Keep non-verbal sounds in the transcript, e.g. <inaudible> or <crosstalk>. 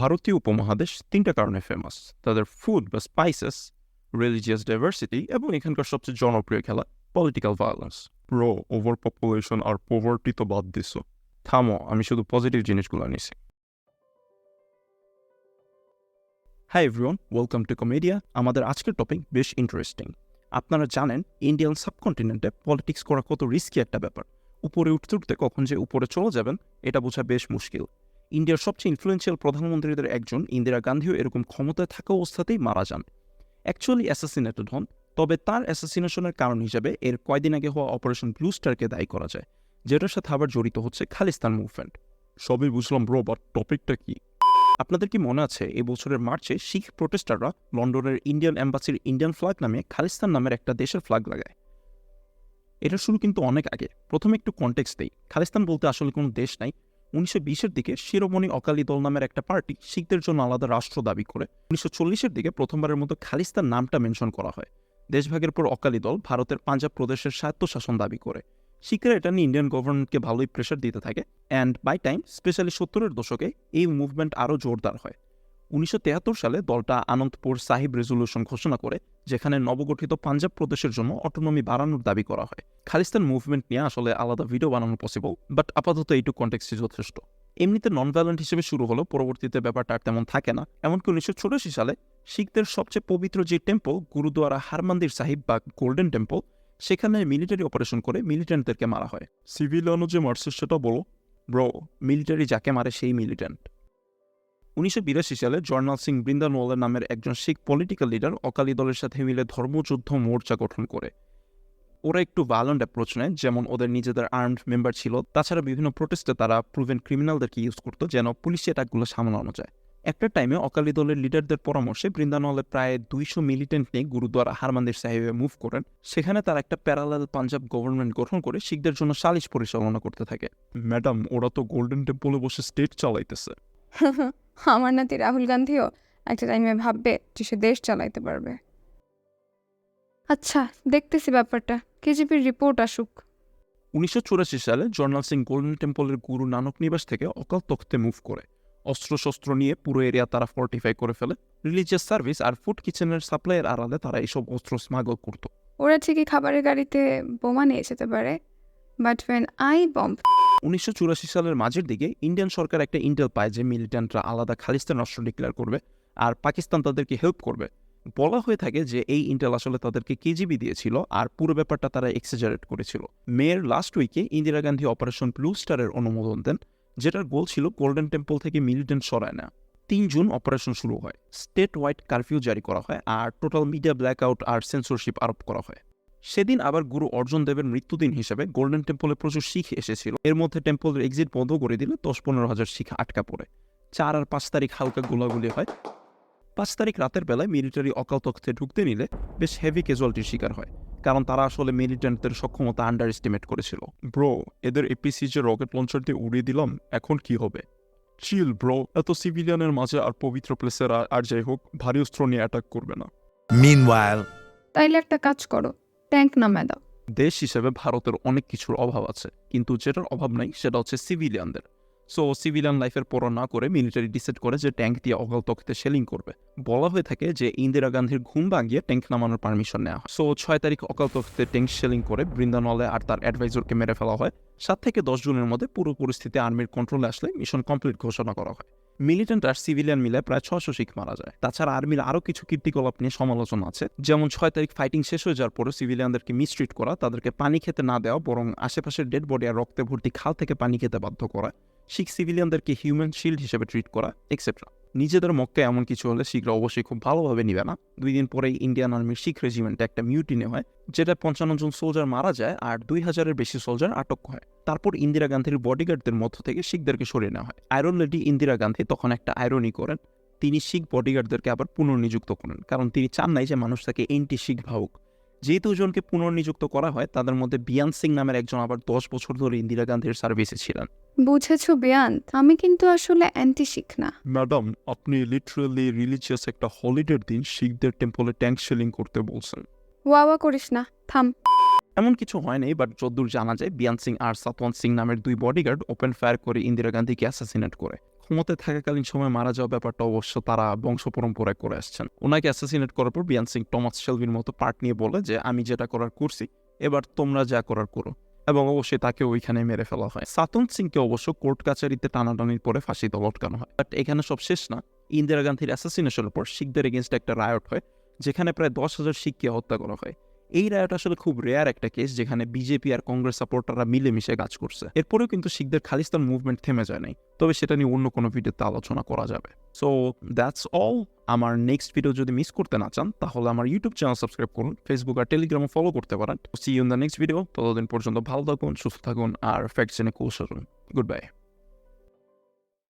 ভারতীয় উপমহাদেশ তিনটা কারণে ফেমাস তাদের ফুড বা স্পাইসেস রিলিজিয়াস ডাইভার্সিটি এবং এখানকার সবচেয়ে জনপ্রিয় খেলা political violence pro over population আর পোভার্টি তো বাদ দিস থামো, আমি শুধু পজিটিভ জিনিসগুলো নিছি hi everyone welcome to Comedia আমাদের আজকের টপিক বেশ ইন্টারেস্টিং আপনারা জানেন ইন্ডিয়ান সাবকন্টিনেন্টে পলিটিক্স করা কত রিস্কি একটা ব্যাপার। উপরে উঠতে উঠতে কখন যে উপরে চলে যাবেন, এটা বোঝা বেশ মুশকিল। ইন্ডিয়ার সবচেয়ে ইনফ্লুয়েন্সিয়াল প্রধানমন্ত্রীদের একজন ইন্দিরা গান্ধীও এরকম ক্ষমতায় থাকা অবস্থাতেই মারা যান। অ্যাকচুয়ালি অ্যাসাসিনেটেড হন তবে তার অ্যাসাসিনেশনের কারণ হিসেবে এর কয়দিন আগে হওয়া অপারেশন ব্লু স্টারকে দায়ী করা যায়, যেটার সাথে আবার জড়িত হচ্ছে খালিস্তান মুভমেন্ট সবই বুঝলাম ব্রো বাট টপিকটা কি? আপনাদের কি মনে আছে, এই বছরের মার্চে শিখ প্রোটেস্টাররা লন্ডনের ইন্ডিয়ান অ্যাম্বাসির ইন্ডিয়ান ফ্ল্যাগ নামে খালিস্তান নামের একটা দেশের ফ্ল্যাগ লাগায়। এটা শুরু কিন্তু অনেক আগে। প্রথমে একটু কন্টেক্স দেই। খালিস্তান বলতে আসলে কোনো দেশ নাই। উনিশশো বিশের দিকে শিরোমণি অকালি দল নামের একটা পার্টি শিখদের জন্য আলাদা রাষ্ট্র দাবি করে। উনিশশো চল্লিশের দিকে প্রথমবারের মতো খালিস্তান নামটা মেনশন করা হয়। দেশভাগের পর অকালি দল ভারতের পাঞ্জাব প্রদেশের স্বায়ত্তশাসন দাবি করে। শিখরা এটা নিয়ে ইন্ডিয়ান গভর্নমেন্টকে ভালোই প্রেশার দিতে থাকে। অ্যান্ড বাই টাইম স্পেশালি সত্তরের দশকে এই মুভমেন্ট আরও জোরদার হয়। উনিশশো সালে দলটা আনন্দপুর সাহিব রেজলিউশন ঘোষণা করে, যেখানে নবগঠিত পাঞ্জাব প্রদেশের জন্য অটোনমি বাড়ানোর দাবি করা হয়। খালিস্তান মুভমেন্ট নিয়ে আসলে আলাদা ভিডিও বানানো পসিবল বাট আপাতত এইটুকু কন্টেক্সই যথেষ্ট। এমনিতে নন ভ্যালেন্ট হিসেবে শুরু হলো পরবর্তীতে ব্যাপারটা আর তেমন থাকে না, এমনকি উনিশশো চুরাশি সালে শিখদের সবচেয়ে পবিত্র যে টেম্পল গুরুদুয়ারা হারমান্দির সাহিব বা গোল্ডেন টেম্পল সেখানে মিলিটারি অপারেশন করে মিলিটেন্টদেরকে মারা হয়। সিভিলিয়ানও যে মারছে সেটা বলো ব্রো মিলিটারি যাকে মারে সেই মিলিটেন্ট উনিশশো বিরাশি সালে জর্নাল সিং বৃন্দানওয়ালের নামের একজন শিখ পলিটিক্যাল লিডার অকালি দলের সাথে মিলে ধর্মযুদ্ধ মোর্চা গঠন করে। ওরা একটু ভায়োলেন্ট অ্যাপ্রোচ নেয়, যেমন ওদের নিজেদের আর্মড মেম্বার ছিল। তাছাড়া বিভিন্ন প্রোটেস্টে তারা প্রুভেন ক্রিমিনালদেরকে ইউজ করতো, যেন পুলিশ অ্যাটাকগুলো সামলানো যায়। একটা টাইমে অকালি দলের লিডারদের পরামর্শে বৃন্দানওয়ালে প্রায় দুইশো মিলিটেন্ট নিয়ে গুরুদ্বারা হারমান্দির সাহেবে মুভ করেন। সেখানে তারা একটা প্যারালাল পাঞ্জাব গভর্নমেন্ট গঠন করে, শিখদের জন্য সালিশ পরিচালনা করতে থাকে। ম্যাডাম ওরা তো গোল্ডেন টেম্পলে বসে স্টেট চালাইতেছে। <laughs> আমার নাতি রাহুল গান্ধীও একটা টাইমে ভাববে যে সে দেশ চালাইতে পারবে। আচ্ছা দেখতেছি ব্যাপারটা। কেজিপির রিপোর্ট আসুক। উনিশশো চুরাশি সালে জর্নাল সিং গোল্ডেন টেম্পলের গুরু নানক নিবাস থেকে অকাল তখ্তে মুভ করে। অস্ত্রশস্ত্র নিয়ে পুরো এরিয়া তারা ফর্টিফাই করে ফেলে। রিলিজিয়াস সার্ভিস আর ফুড কিচেনের সাপ্লাইয়ের আড়ালে তারা এইসব অস্ত্র স্মাগল করত। ওরা ঠিকই খাবারের গাড়িতে বোমা নিয়ে যেতে পারে বাট ওয়েন আই বম্ব উনিশশো চুরাশি সালের মাঝের দিকে ইন্ডিয়ান সরকার একটা ইন্টেল পায় যে মিলিটেন্টরা আলাদা খালিস্তান রাষ্ট্র ডিক্লেয়ার করবে আর পাকিস্তান তাদেরকে হেল্প করবে। বলা হয়ে থাকে যে এই ইন্টেল আসলে তাদেরকে কেজিবি দিয়েছিল আর পুরো ব্যাপারটা তারা এক্সেজারেট করেছিল। মেয়ের লাস্ট উইকে ইন্দিরা গান্ধী অপারেশন ব্লু স্টারের অনুমোদন দেন, যেটার গোল ছিল গোল্ডেন টেম্পল থেকে মিলিটেন্ট সরায় না তিন জুন অপারেশন শুরু হয়। স্টেট ওয়াইড কারফিউ জারি করা হয় আর টোটাল মিডিয়া ব্ল্যাকআউট আর সেন্সরশিপ আরোপ করা হয়। সেদিন আবার গুরু অর্জুন দেবের মৃত্যুদিন হিসেবে গোল্ডেন টেম্পলে প্রচুর শিখ এসেছিল। এর মধ্যে টেম্পলের এক্সিট বন্ধ করে দিলে দশ পনেরো হাজার শিখ আটকা পড়ে। চার আর পাঁচ তারিখ হালকা গোলাগুলি হয়। পাঁচ তারিখ রাতের বেলায় মিলিটারি অকাল তখ্তে ঢুকতে নিলে বেশ হেভি ক্যাজুয়ালিটির শিকার হয় কারণ তারা আসলে মিলিটেন্টদের সক্ষমতা আন্ডার এস্টিমেট করেছিল। ব্রো এদের এপিসি যে রকেট লঞ্চার দিয়ে উড়িয়ে দিলাম এখন কি হবে? চিল ব্রো এত সিভিলিয়ানের মাঝে আর পবিত্র প্লেসের আর যাই হোক ভারী অস্ত্র নিয়ে অ্যাটাক করবে না। Meanwhile, তাইলে একটা কাজ করো ট্যাঙ্ক নামে দাও দেশ হিসেবে ভারতের অনেক কিছুর অভাব আছে, কিন্তু যেটার অভাব নাই সেটা হচ্ছে সিভিলিয়ানদের। সো সিভিলিয়ান লাইফের পর না করে মিলিটারি ডিসাইড করে যে ট্যাঙ্ক দিয়ে অকাল তখতে সেলিং করবে। বলা হয়ে থাকে যে ইন্দিরা গান্ধীর ঘুম ভাঙিয়ে ট্যাঙ্ক নামানোর পারমিশন নেওয়া সো ছয় তারিখ অকাল তখতে ট্যাঙ্ক সেলিং করে বৃন্দানলে আর তার অ্যাডভাইজরকে মেরে ফেলা হয়। সাত থেকে দশ জনের মধ্যে পুরো পরিস্থিতি আর্মির কন্ট্রোলে আসলে মিশন কমপ্লিট ঘোষণা করা হয়। মিলিটেন্ট আর সিভিলিয়ান মিলে প্রায় ছশো শিখ মারা যায়। তাছাড়া আর্মির আরও কিছু কীর্তিকলাপ নিয়ে সমালোচনা আছে। যেমন ছয় তারিখ ফাইটিং শেষ হয়ে যাওয়ার পরে সিভিলিয়ানদেরকে মিসট্রিট করা, তাদেরকে পানি খেতে না দেওয়া, বরং আশেপাশের ডেড বডি আর রক্তে ভর্তি খাল থেকে পানি খেতে বাধ্য করা, শিখ সিভিলিয়ানদেরকে হিউম্যান শিল্ড হিসেবে ট্রিট করা এক্সেট্রা নিজেদের মক্কে এমন কিছু হলে শিখরা অবশ্যই খুব ভালোভাবে নিবে না। দুই দিন পরেই ইন্ডিয়ান আর্মির শিখ রেজিমেন্টে একটা মিউটিনে হয় যেটা পঞ্চান্ন জন সোলজার মারা যায় আর দুই হাজারের বেশি সোলজার আটক হয়। তারপর ইন্দিরা গান্ধীর বডিগার্ডদের মধ্য থেকে শিখদেরকে সরিয়ে নেওয়া হয়। আয়রন লেডি ইন্দিরা গান্ধী তখন একটা আয়রনি করেন, তিনি শিখ বডিগার্ডদেরকে আবার পুনর্নিযুক্ত করেন, কারণ তিনি চান নাই যে মানুষ তাকে এন্টি শিখ ভাবুক। যে দুজনকে পুনর্নিযুক্ত করা হয় তাদের মধ্যে বিয়ান সিং নামের একজন আবার দশ বছর ধরে ইন্দিরা গান্ধীর সার্ভিসে ছিলেন। বুঝেছ বেয়ান্ত আমি কিন্তু আসলে অ্যান্টি শিখ না। ম্যাডাম আপনি লিটারেলি রিলিজিয়াস একটা হলিডের দিন শিখদের টেম্পলে ট্যাঙ্ক সেলিং করতে বলছেন। ওয়াওয়া করিস না থাম। এমন কিছু হয়নি বাট যদ্দূর জানা যায় বিয়ান সিং আর সাতওয়ান সিং নামের দুই বডিগার্ড ওপেন ফায়ার করে ইন্দিরা গান্ধীকে অ্যাসাসিনেট করে। ক্ষমতায় থাকাকালীন সময় মারা যাওয়া ব্যাপারটা অবশ্য তারা বংশ পরম্পরায় করে আসছেন। ওনাকে অ্যাসাসিনেট করার পর বিয়ান সিং টমাস শেলভির মতো পার্ট নিয়ে বলে যে, আমি যেটা করার করছি, এবার তোমরা যা করার করো। এবং অবশ্যই তাকে ওইখানে মেরে ফেলা হয়। সাতন সিংকে অবশ্য কোর্ট কাচারিতে টানাটানির পরে ফাঁসিতে লটকানো হয়। বাট এখানে সব শেষ না। ইন্দিরা গান্ধীর অ্যাসাসিনেশনের পর শিখদের এগেনস্ট একটা রায়ট হয়, যেখানে প্রায় দশ হাজার শিখকে হত্যা করা হয়। এই রায়ট আসলে খুব রেয়ার একটা কেস যেখানে বিজেপি আর কংগ্রেস সাপোর্টাররা মিলেমিশে কাজ করছে। এরপরেও কিন্তু শিখদের খালিস্তান মুভমেন্ট থেমে যায় নাই। তবে সেটা নিয়ে অন্য কোনো ভিডিওতে আলোচনা করা যাবে। সো দ্যাটস অল আমার নেক্সট ভিডিও যদি মিস করতে না চান, তাহলে আমার ইউটিউব চ্যানেল সাবস্ক্রাইব করুন ফেসবুক আর টেলিগ্রামে ফলো করতে পারেন। See in the next video ততদিন পর্যন্ত ভালো থাকুন, সুস্থ থাকুন, আর ফ্যাক্ট জেনে কৌশল। Good bye